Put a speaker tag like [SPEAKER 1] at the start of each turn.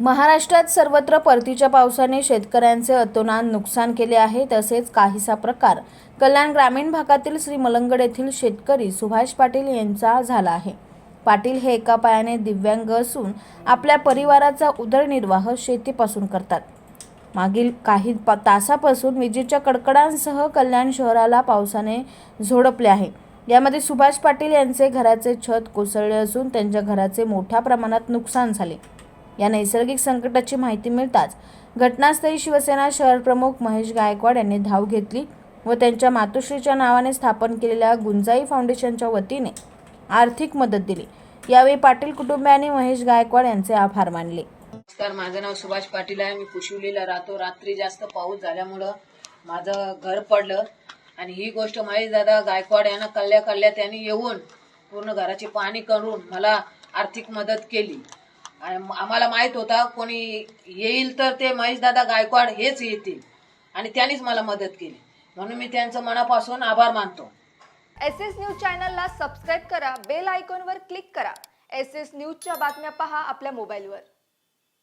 [SPEAKER 1] महाराष्ट्रात सर्वत्र परतीच्या पावसाने शेतकऱ्यांचे अतोनात नुकसान केले आहे तसेच काहीसा प्रकार. कल्याण ग्रामीण भागातील श्री मलंगड येथील शेतकरी सुभाष पाटील यांचा झाला आहे. पाटील हे एका पायाने दिव्यांग असून आपल्या परिवाराचा उदरनिर्वाह शेतीपासून करतात. मागील काही तासापासून विजेच्या कडकडांसह कल्याण शहराला पावसाने झोडपले आहे. यामध्ये सुभाष पाटील यांचे घराचे छत कोसळले असून त्यांच्या घराचे मोठ्या प्रमाणात नुकसान झाले. या नैसर्गिक संकटाची माहिती मिळताच घटनास्थळी शिवसेना शहर प्रमुख महेश गायकवाड यांनी धाव घेतली व त्यांच्या मातोश्रीच्या नावाने स्थापन केलेल्या गुंजाई फाउंडेशनच्या वतीने आर्थिक मदत दिली. यावेळी पाटील कुटुंबियांनी महेश गायकवाड यांचे आभार मानले.
[SPEAKER 2] नमस्कार माझं नाव सुभाष पाटील आहे. मी कुशिवलीला राहतो. रात्री जास्त पाऊस झाल्यामुळं माझं घर पडलं आणि ही गोष्ट महेश दादा गायकवाड यांना कल्ल्या कल्ल्या त्यांनी येऊन पूर्ण घराची पाहणी करून मला आर्थिक मदत केली. आणि आम्हाला माहीत होता कोणी येईल तर ते महेश दादा गायकवाड हेच येतील. आणि त्यांनीच मला मदत केली. म्हणून मी त्यांचं मनापासून आभार मानतो.
[SPEAKER 3] एस एस न्यूज चॅनलला सबस्क्राईब करा बेल आयकॉनवर क्लिक करा. एस एस न्यूजच्या बातम्या पहा आपल्या मोबाईलवर.